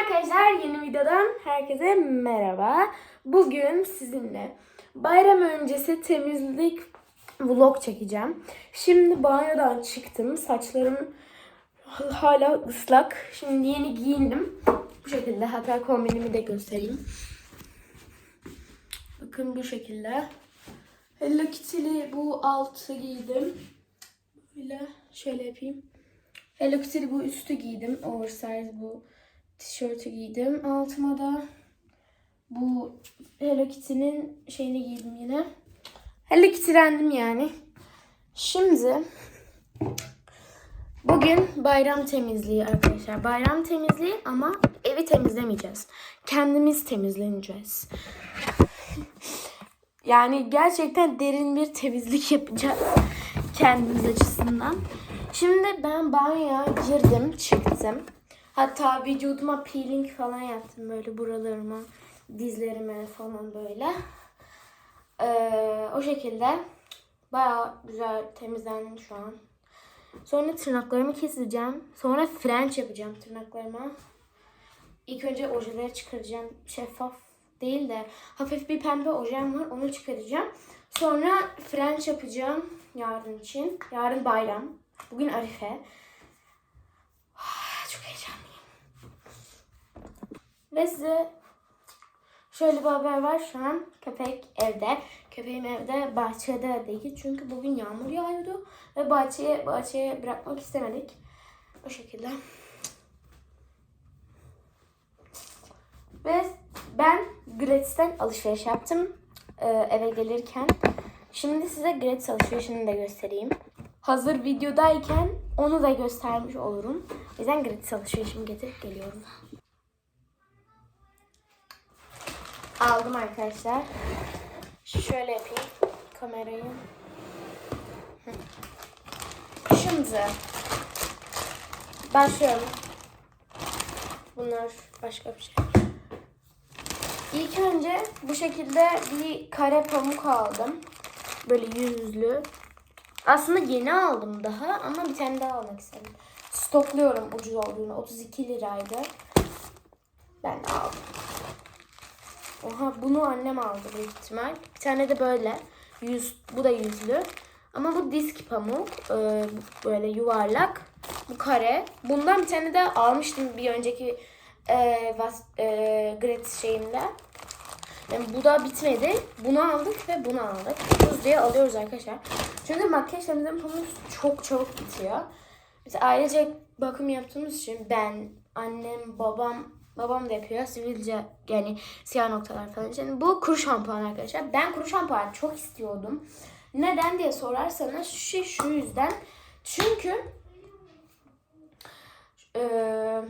arkadaşlar yeni videodan herkese merhaba. Bugün sizinle bayram öncesi temizlik vlog çekeceğim. Şimdi banyodan çıktım. Saçlarım hala ıslak. Şimdi yeni giyindim. Bu şekilde hatta kombinimi de göstereyim. Bakın bu şekilde. Hello Kitty'li bu altı giydim. Böyle şöyle yapayım. Hello Kitty'li bu üstü giydim. Oversize bu tişörtü giydim. Altıma da bu Hello Kitty'nin şeyini giydim yine. Hello Kitty'lendim yani. Şimdi bugün bayram temizliği arkadaşlar. Bayram temizliği ama evi temizlemeyeceğiz. Kendimiz temizleneceğiz. Yani gerçekten derin bir temizlik yapacağız kendimiz açısından. Şimdi ben banyoya girdim, çıktım. Hatta vücuduma peeling falan yaptım böyle buralarıma, dizlerime falan böyle. Ee, o şekilde bayağı güzel temizlendim şu an. Sonra tırnaklarımı keseceğim. Sonra french yapacağım tırnaklarıma. İlk önce ojeleri çıkaracağım. Şeffaf değil de hafif bir pembe ojem var. Onu çıkaracağım. Sonra french yapacağım yarın için. Yarın bayram. Bugün Arife. Çok heyecanlıyım. Ve size şöyle bir haber var. Şu an köpek evde. Köpeğim evde bahçede değil. Çünkü bugün yağmur yağıyordu. Ve bahçeye, bahçeye bırakmak istemedik. O şekilde. Ve ben Gratis'ten alışveriş yaptım e, eve gelirken. Şimdi size Gratis alışverişini de göstereyim. Hazır videodayken onu da göstermiş olurum. O yüzden Gratis alışverişimi getirip geliyorum. Aldım arkadaşlar. Şöyle yapayım kamerayı. Şimdi başlıyorum. Bunlar başka bir şey. İlk önce bu şekilde bir kare pamuk aldım. Böyle yüzlü. Aslında yeni aldım daha ama bir tane daha almak istedim. Stokluyorum ucuz olduğunu. 32 liraydı. Ben aldım. Oha bunu annem aldı büyük ihtimal. Bir tane de böyle. Yüz, bu da yüzlü. Ama bu disk pamuk. Ee, böyle yuvarlak. Bu kare. Bundan bir tane de almıştım bir önceki e, vas, e, gratis şeyimde. Yani bu da bitmedi. Bunu aldık ve bunu aldık. Ucuz diye alıyoruz arkadaşlar. Çünkü makyaj temizleme pamuğu çok çabuk bitiyor. Biz ailece bakım yaptığımız için ben, annem, babam, babam da yapıyor. Sivilce yani siyah noktalar falan için. Bu kuru şampuan arkadaşlar. Ben kuru şampuan çok istiyordum. Neden diye sorarsanız şu şey şu yüzden. Çünkü eee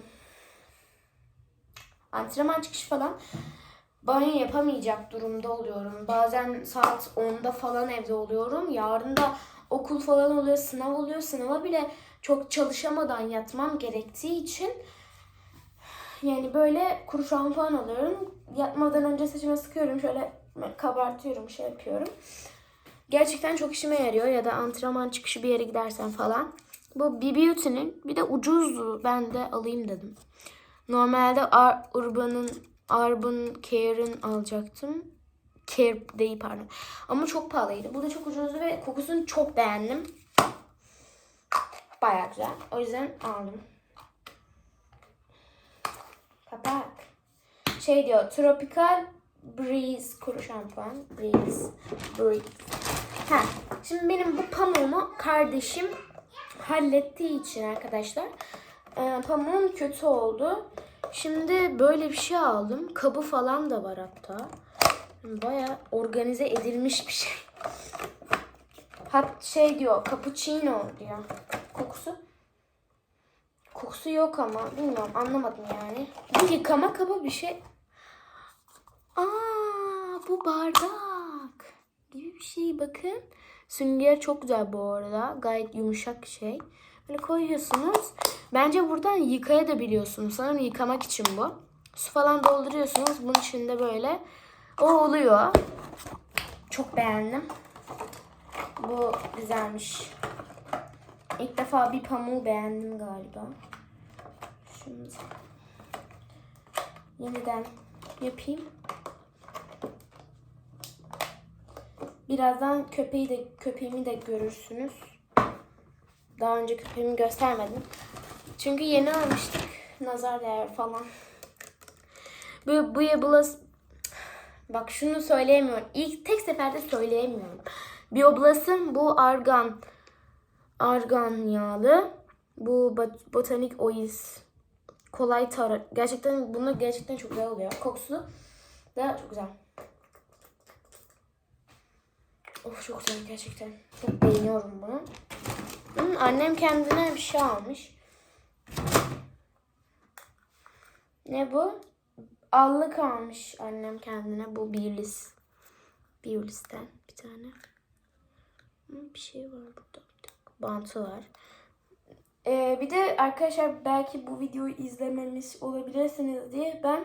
antrenman çıkışı falan banyo yapamayacak durumda oluyorum. Bazen saat 10'da falan evde oluyorum. Yarın da okul falan oluyor, sınav oluyor. Sınava bile çok çalışamadan yatmam gerektiği için yani böyle kuru şampuan alıyorum. Yatmadan önce saçıma sıkıyorum. Şöyle kabartıyorum, şey yapıyorum. Gerçekten çok işime yarıyor. Ya da antrenman çıkışı bir yere gidersen falan. Bu B Beauty'nin bir de ucuzdu. Ben de alayım dedim. Normalde Ar Urban'ın Urban Care'ın alacaktım. Care değil pardon. Ama çok pahalıydı. Bu da çok ucuzdu ve kokusunu çok beğendim. Baya güzel. O yüzden aldım. Kapak. Şey diyor. Tropical Breeze kuru şampuan. Breeze. Breeze. Ha. Şimdi benim bu pamuğumu kardeşim hallettiği için arkadaşlar e, pamuğum kötü oldu. Şimdi böyle bir şey aldım. Kabı falan da var hatta. Baya organize edilmiş bir şey. Hat şey diyor, cappuccino diyor. Kokusu? Kokusu yok ama bilmiyorum anlamadım yani. Bu yıkama kabı bir şey. Aa, bu bardak gibi bir şey bakın. Sünger çok güzel bu arada. Gayet yumuşak şey. Böyle koyuyorsunuz. Bence buradan yıkayabiliyorsunuz. Sanırım yıkamak için bu. Su falan dolduruyorsunuz. Bunun içinde böyle o oluyor. Çok beğendim. Bu güzelmiş. İlk defa bir pamuğu beğendim galiba. Şimdi yeniden yapayım. Birazdan köpeği de köpeğimi de görürsünüz. Daha önce köpeğimi göstermedim. Çünkü yeni almıştık. Nazar değer falan. Bu bu Yabulas Bak şunu söyleyemiyorum. İlk tek seferde söyleyemiyorum. Bioblas'ın bu argan argan yağlı. Bu bot- botanik oils. Kolay tar. Gerçekten bunu gerçekten çok güzel oluyor. Kokusu da çok güzel. Of çok güzel gerçekten. Çok beğeniyorum bunu. Hmm, annem kendine bir şey almış. Ne bu? Allık almış annem kendine. Bu Biolis. Biolis'ten bir tane. Hmm, Bir şey var burada. Bantı var. Ee, bir de arkadaşlar belki bu videoyu izlememiş olabilirsiniz diye ben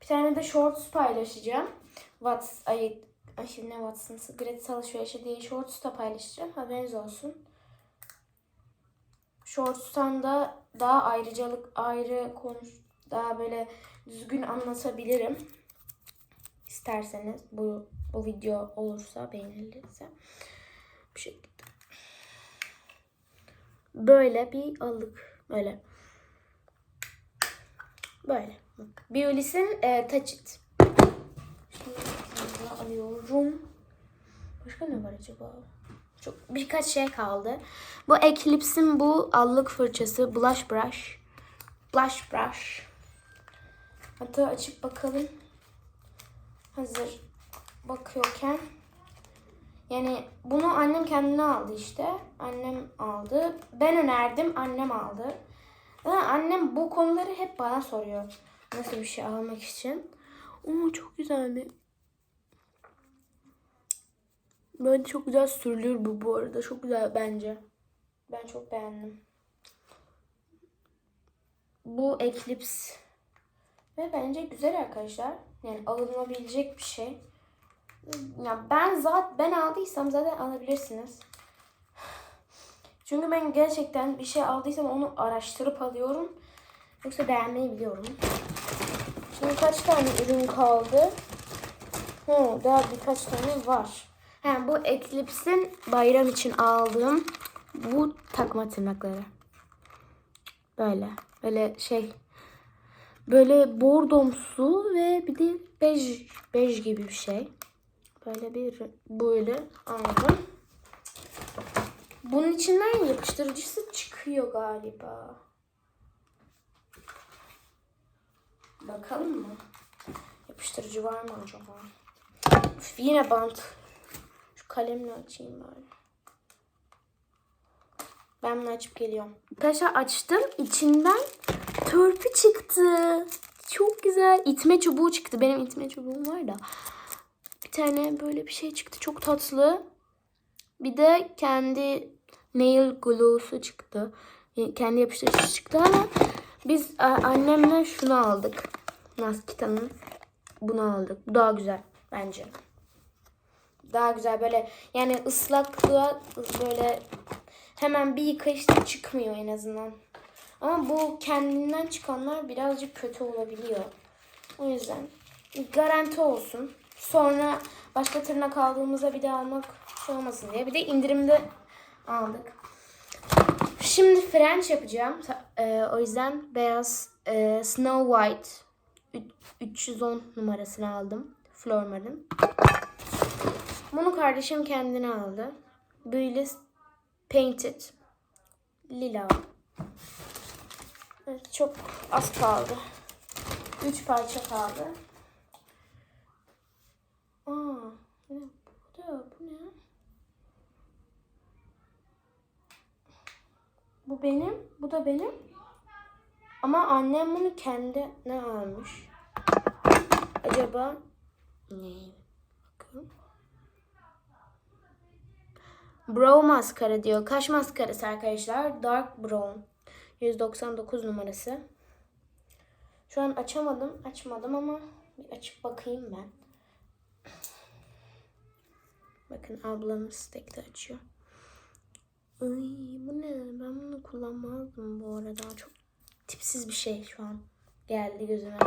bir tane de shorts paylaşacağım. Whats, ay, ay şimdi ne Whats'ın gratis alışverişi diye shorts da paylaşacağım. Haberiniz olsun. Shorts'tan da daha ayrıcalık ayrı konuş daha böyle düzgün anlatabilirim. İsterseniz bu bu video olursa beğenilirse bu şekilde. Böyle bir alık böyle. Böyle. Biolis'in e, touch it. Şimdi alıyorum. Başka ne var acaba? Çok birkaç şey kaldı. Bu Eclipse'in bu allık fırçası blush brush. Blush brush. Hatta açıp bakalım. Hazır bakıyorken. Yani bunu annem kendine aldı işte. Annem aldı. Ben önerdim, annem aldı. Ama annem bu konuları hep bana soruyor. Nasıl bir şey almak için. Oo çok güzel bir Böyle çok güzel sürülür bu bu arada. Çok güzel bence. Ben çok beğendim. Bu Eclipse. Ve bence güzel arkadaşlar. Yani alınabilecek bir şey. Ya ben zaten ben aldıysam zaten alabilirsiniz. Çünkü ben gerçekten bir şey aldıysam onu araştırıp alıyorum. Yoksa beğenmeyi biliyorum. Şimdi kaç tane ürün kaldı? Hı, daha birkaç tane var. Ha, bu Eclipse'in bayram için aldığım bu takma tırnakları. Böyle. Böyle şey. Böyle bordomsu ve bir de bej, bej gibi bir şey. Böyle bir böyle aldım. Bunun içinden yapıştırıcısı çıkıyor galiba. Bakalım mı? Yapıştırıcı var mı acaba? Üf, yine bant. Şu kalemle açayım bari. Ben bunu açıp geliyorum. Arkadaşlar açtım. İçinden törpü çıktı. Çok güzel. İtme çubuğu çıktı. Benim itme çubuğum var da. Tane böyle bir şey çıktı. Çok tatlı. Bir de kendi nail glue'su çıktı. Kendi yapıştırıcısı çıktı ama biz annemle şunu aldık. Naskita'nın bunu aldık. Bu daha güzel bence. Daha güzel böyle yani ıslaklığa böyle hemen bir yıkayışta çıkmıyor en azından. Ama bu kendinden çıkanlar birazcık kötü olabiliyor. O yüzden garanti olsun. Sonra başka tırnak aldığımızda bir daha almak şey olmasın diye. Bir de indirimde aldık. Şimdi French yapacağım. Ta- e, o yüzden beyaz e, Snow White ü- 310 numarasını aldım. Flormar'ın. Bunu kardeşim kendine aldı. Böyle painted lila. Evet, çok az kaldı. Üç parça kaldı. Aa, bu da bu ne? Bu benim, bu da benim. Ama annem bunu kendine almış. Acaba ne? Bakın. Brow maskara diyor. Kaş maskarası arkadaşlar. Dark brown. 199 numarası. Şu an açamadım. Açmadım ama açıp bakayım ben. Bakın ablamız tek de açıyor. Ay bu ne? Ben bunu kullanmazdım bu arada. Çok tipsiz bir şey şu an geldi gözüme.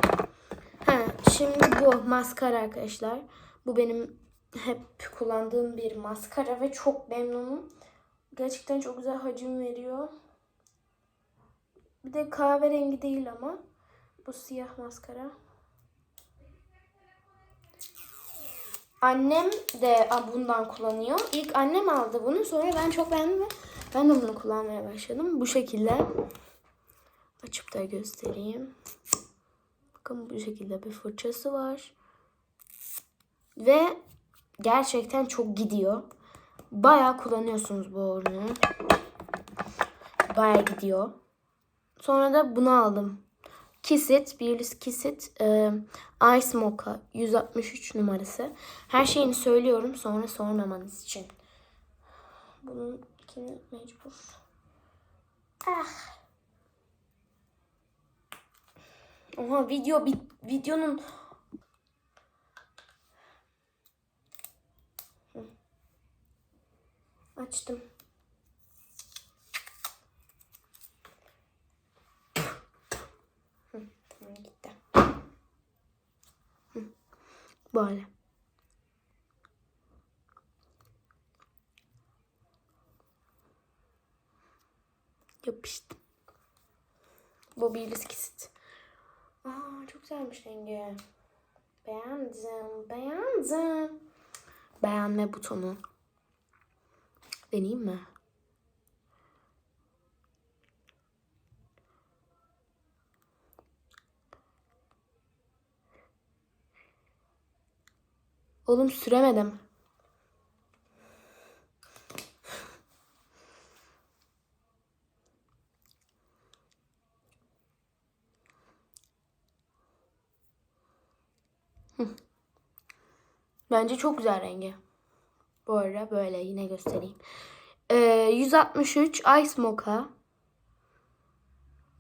Ha, şimdi bu maskara arkadaşlar. Bu benim hep kullandığım bir maskara ve çok memnunum. Gerçekten çok güzel hacim veriyor. Bir de kahverengi değil ama. Bu siyah maskara. Annem de bundan kullanıyor. İlk annem aldı bunu. Sonra ben çok beğendim ve ben de bunu kullanmaya başladım. Bu şekilde. Açıp da göstereyim. Bakın bu şekilde bir fırçası var. Ve gerçekten çok gidiyor. Bayağı kullanıyorsunuz bu ürünü. Bayağı gidiyor. Sonra da bunu aldım. Kisit, Birlis Kisit e, Ice Mocha 163 numarası. Her şeyini söylüyorum sonra sormamanız için. Bunun ikini mecbur. Ah. Oha video bit videonun açtım. Hı, tamam, gitti. Hı, Böyle. Yapıştı. Bu bir kisit. Aa çok güzelmiş rengi. Beğendim, beğendim. Beğenme butonu. Deneyeyim mi? Oğlum süremedim. Bence çok güzel rengi. Bu arada böyle yine göstereyim. Ee, 163 Ice Mocha.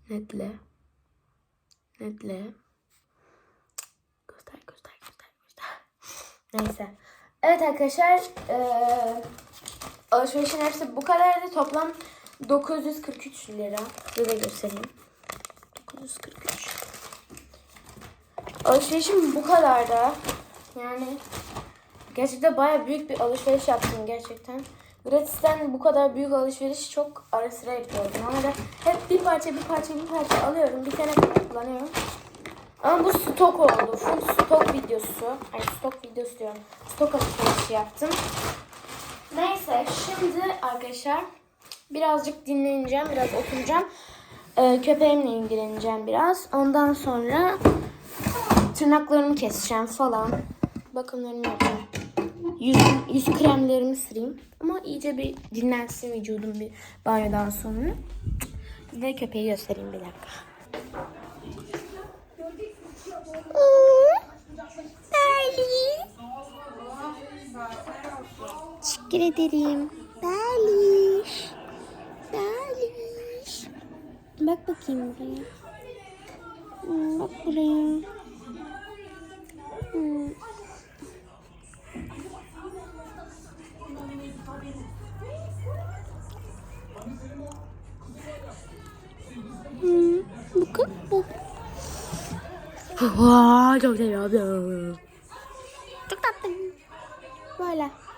Netle. Netle. Neyse. Evet arkadaşlar. Ee, alışverişin hepsi bu kadardı. Toplam 943 lira. Size göstereyim. 943. Alışverişim bu kadar da. Yani gerçekten baya büyük bir alışveriş yaptım gerçekten. Gratis'ten bu kadar büyük alışveriş çok ara sıra yapıyorum. Normalde hep bir parça bir parça bir parça alıyorum. Bir tane kullanıyorum. Ama bu stok oldu. Full stok videosu. Ay stok videosu diyorum. Stok alışverişi yaptım. Neyse şimdi arkadaşlar birazcık dinleneceğim. Biraz oturacağım. Ee, köpeğimle ilgileneceğim biraz. Ondan sonra tırnaklarımı keseceğim falan. Bakımlarımı yapacağım. Yüz, yüz kremlerimi süreyim. Ama iyice bir dinlensin vücudum bir banyodan sonra. Size köpeği göstereyim bir dakika. Berlin. Teşekkür ederim. Berliş. Berliş. Bak bakayım buraya. Hmm, Bak buraya. Hmm. Hmm, Bakın bu. Vaa, çok seviyorum. Çok tatlı. Böyle. Sakinleştirici mi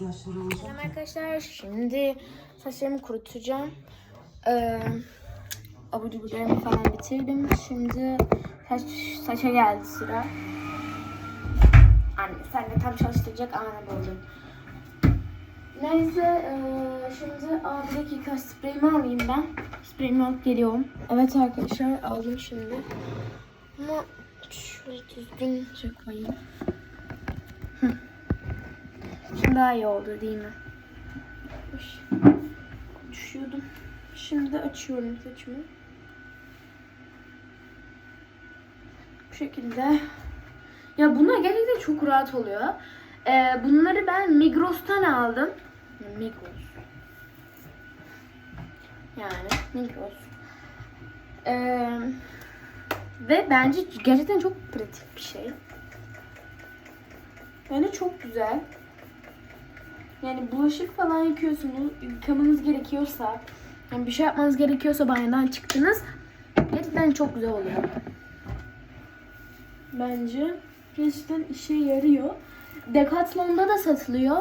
ihtiyaçları olacak. Selam arkadaşlar. Şimdi saçlarımı kurutacağım. Ee, abur cuburlarımı falan bitirdim. Şimdi saç, saça geldi sıra. Anne sen de tam çalıştıracak anne buldum. Neyse ee, şimdi aa, bir dakika spreyimi alayım ben. Spreyimi alıp geliyorum. Evet arkadaşlar aldım şimdi. Ama şöyle düzgün koyayım. Hı. Şimdi daha iyi oldu değil mi? Düşüyordum. Şimdi de açıyorum saçımı. Bu şekilde. Ya bunlar gerçekten çok rahat oluyor. Ee, bunları ben Migros'tan aldım. Migros. Yani Migros. Ee, ve bence gerçekten çok pratik bir şey. Yani çok güzel. Yani bulaşık falan yıkıyorsunuz, yıkamanız gerekiyorsa, yani bir şey yapmanız gerekiyorsa banyodan çıktınız. Gerçekten çok güzel oluyor. Bence gerçekten işe yarıyor. Decathlon'da da satılıyor.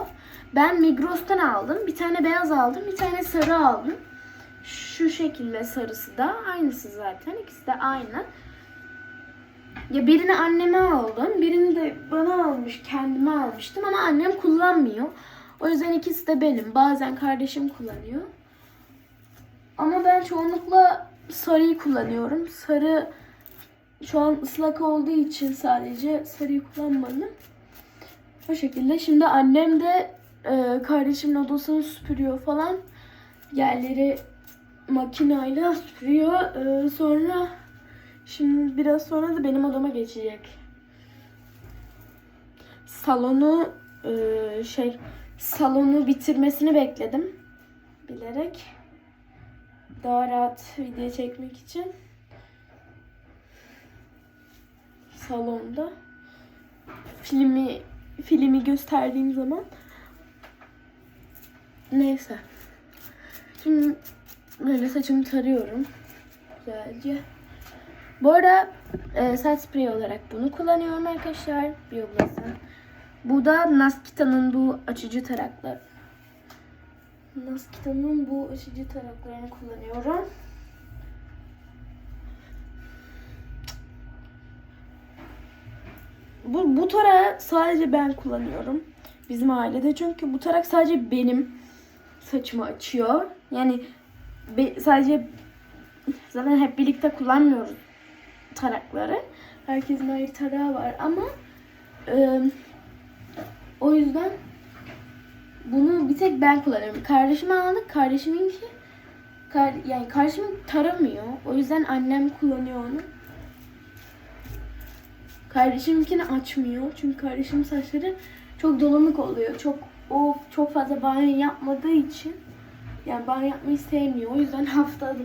Ben Migros'tan aldım. Bir tane beyaz aldım, bir tane sarı aldım. Şu şekilde sarısı da aynısı zaten. İkisi de aynı. Ya birini anneme aldım, birini de bana almış, kendime almıştım ama annem kullanmıyor. O yüzden ikisi de benim. Bazen kardeşim kullanıyor. Ama ben çoğunlukla sarıyı kullanıyorum. Sarı şu an ıslak olduğu için sadece sarıyı kullanmadım. O şekilde. Şimdi annem de e, kardeşimin odasını süpürüyor falan. Yerleri makinayla süpürüyor. E, sonra şimdi biraz sonra da benim odama geçecek. Salonu e, şey salonu bitirmesini bekledim. Bilerek. Daha rahat video çekmek için. Salonda filmi filmi gösterdiğim zaman neyse. Şimdi böyle saçımı tarıyorum. Güzelce. Bu arada e, saç spreyi olarak bunu kullanıyorum arkadaşlar. Bioblast'ın. Bu da Naskita'nın bu açıcı tarakları. Naskita'nın bu açıcı taraklarını kullanıyorum. Bu, bu tarağı sadece ben kullanıyorum. Bizim ailede çünkü bu tarak sadece benim saçımı açıyor. Yani be- sadece zaten hep birlikte kullanmıyoruz tarakları. Herkesin ayrı tarağı var ama e, o yüzden bunu bir tek ben kullanıyorum. Kardeşime aldık. Kardeşiminki kar, yani kardeşim taramıyor. O yüzden annem kullanıyor onu. Kardeşimkini açmıyor. Çünkü kardeşimin saçları çok dolanık oluyor. Çok o çok fazla banyo yapmadığı için yani banyo yapmayı sevmiyor. O yüzden haftada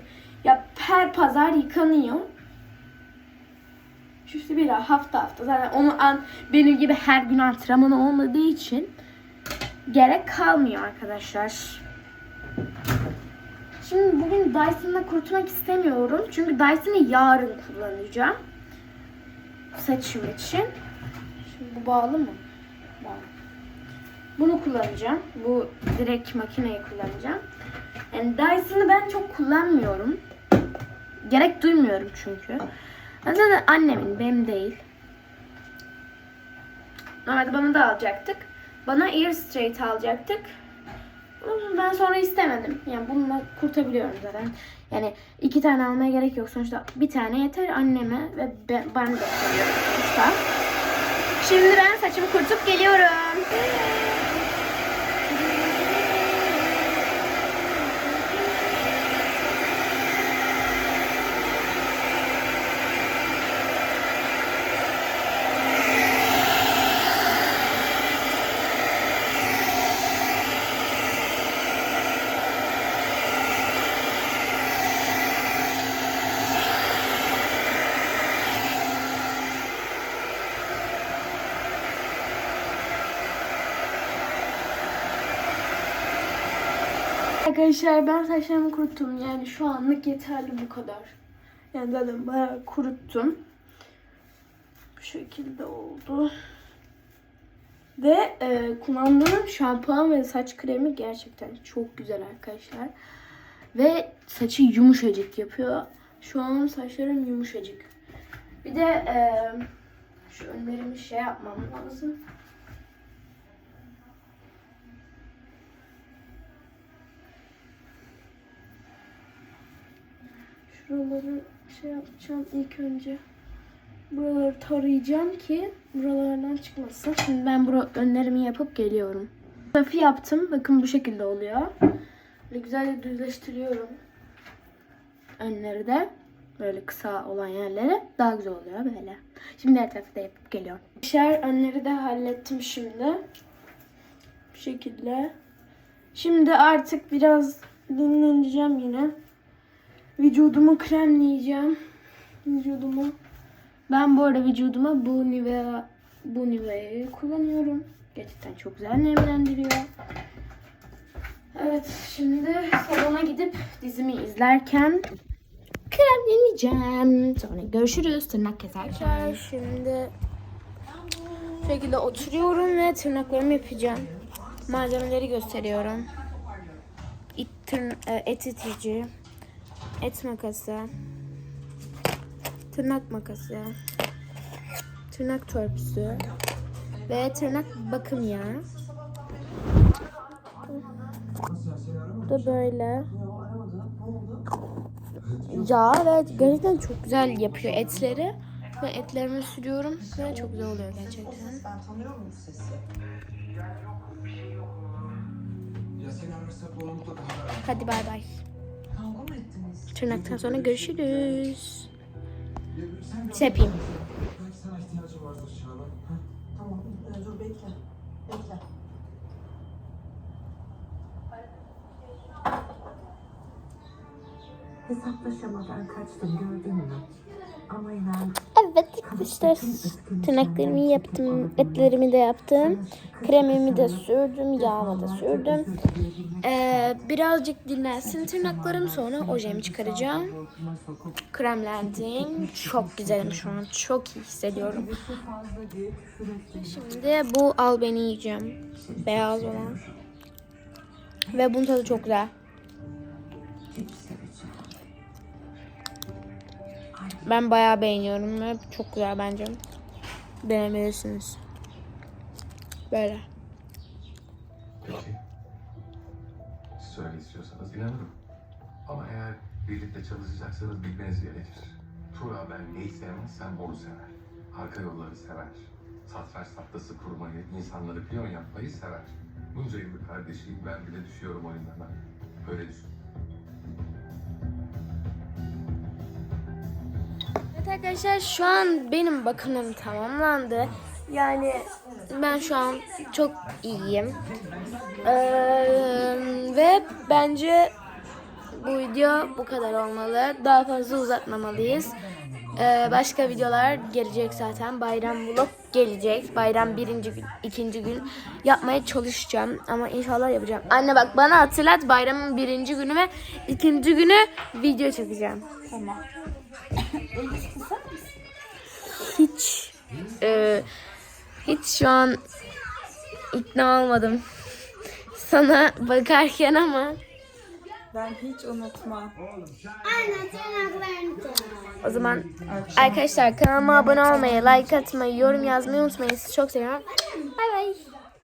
ya her pazar yıkanıyor. İşte bir hafta hafta. Zaten onu an, benim gibi her gün antrenman olmadığı için gerek kalmıyor arkadaşlar. Şimdi bugün Dyson'la kurutmak istemiyorum. Çünkü Dyson'ı yarın kullanacağım. Saçım için. Şimdi bu bağlı mı? Bağlı. Bunu kullanacağım. Bu direkt makineyi kullanacağım. Yani Dyson'ı ben çok kullanmıyorum. Gerek duymuyorum çünkü. Zaten annemin, benim değil. Normalde bana da alacaktık. Bana Ear Straight alacaktık. Ben sonra istemedim. Yani bununla kurtabiliyorum zaten. Yani iki tane almaya gerek yok. Sonuçta bir tane yeter anneme ve ben, ben de seviyorum. Şimdi ben saçımı kurutup geliyorum. Arkadaşlar ben saçlarımı kuruttum. Yani şu anlık yeterli bu kadar. Yani zaten bayağı kuruttum. Bu şekilde oldu. Ve e, kullandığım şampuan ve saç kremi gerçekten çok güzel arkadaşlar. Ve saçı yumuşacık yapıyor. Şu an saçlarım yumuşacık. Bir de e, şu önlerimi şey yapmam lazım. Şuraları şey yapacağım ilk önce. Buraları tarayacağım ki buralardan çıkmasın. Şimdi ben bura önlerimi yapıp geliyorum. Trafi yaptım. Bakın bu şekilde oluyor. Böyle güzelce düzleştiriyorum. Önleri de böyle kısa olan yerleri daha güzel oluyor böyle. Şimdi her tarafı da yapıp geliyorum. Şer önleri de hallettim şimdi. Bu şekilde. Şimdi artık biraz dinleneceğim yine. Vücudumu kremleyeceğim. Vücudumu. Ben bu arada vücuduma bu Nivea bu Nivea'yı kullanıyorum. Gerçekten çok güzel nemlendiriyor. Evet şimdi salona gidip dizimi izlerken kremleneceğim. Sonra görüşürüz tırnak keserken. Şimdi bu şekilde oturuyorum ve tırnaklarımı yapacağım. Malzemeleri gösteriyorum. İt, tırn- e, et itici, et makası, tırnak makası, tırnak törpüsü ve tırnak bakım yağı. Bu da böyle. Yağ ve gerçekten çok güzel yapıyor etleri. Ve etlerimi sürüyorum ve çok güzel oluyor gerçekten. Hadi bay bay. Tırnaktan sonra görüşürüz. Şey yapayım. belki sana ihtiyacı vardır Çağla. Tamam dur bekle. Bekle. Hesaplaşamadan kaçtım gördün mü? Ama inan Evet işte tırnaklarımı yaptım, etlerimi de yaptım. Kremimi de sürdüm, yağımı da sürdüm. Ee, birazcık dinlensin tırnaklarım sonra ojemi çıkaracağım. Kremlendim. Çok güzelim şu an. Çok iyi hissediyorum. Şimdi bu albeni yiyeceğim. Beyaz olan. Ve bunun tadı çok güzel. Ben bayağı beğeniyorum ve çok güzel bence. Denemelirsiniz. Böyle. Peki. Söyle istiyorsanız inanırım. Ama eğer birlikte çalışacaksanız bilmeniz gerekir. Tura ben neyi sevmezsem onu sever. Arka yolları sever. Satranç tahtası kurmayı, insanları piyon yapmayı sever. Bunca yıllık kardeşiyim ben bile düşüyorum oyunlarına. Öyle düşün. Arkadaşlar şu an benim bakımım tamamlandı. Yani ben şu an çok iyiyim. Ee, ve bence bu video bu kadar olmalı. Daha fazla uzatmamalıyız. Ee, başka videolar gelecek zaten. Bayram vlog gelecek. Bayram birinci gün, ikinci gün yapmaya çalışacağım. Ama inşallah yapacağım. Anne bak bana hatırlat bayramın birinci günü ve ikinci günü video çekeceğim. hiç e, hiç şu an ikna olmadım sana bakarken ama Ben hiç unutmam. o zaman arkadaşlar kanalıma abone olmayı, like atmayı, yorum yazmayı unutmayın. Sizi çok seviyorum. Bay bay.